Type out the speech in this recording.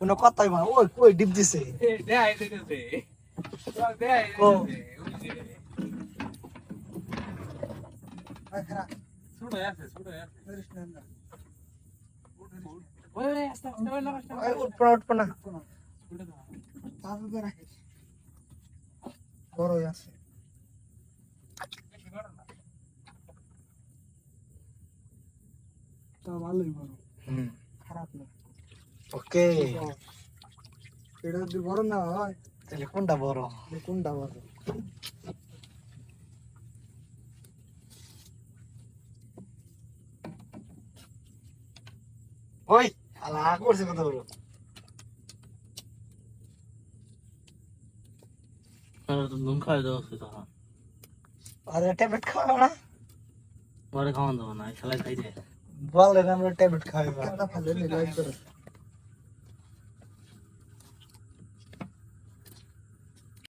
কোনো কথাই মা ওই কই ডিপ দিছে। উঠপনা আছে তা ভালোই বড়। হুম। ওকে এটা যদি বড় না হয় তাহলে কোনটা বড় কোনটা বড় ওই আলা করছে খাওয়াই তখন আরে ট্যাবলেট খাওয়া না পরে খাওয়ান দেবো না খেলায় খাই বলেন আমরা ট্যাবলেট খাইবা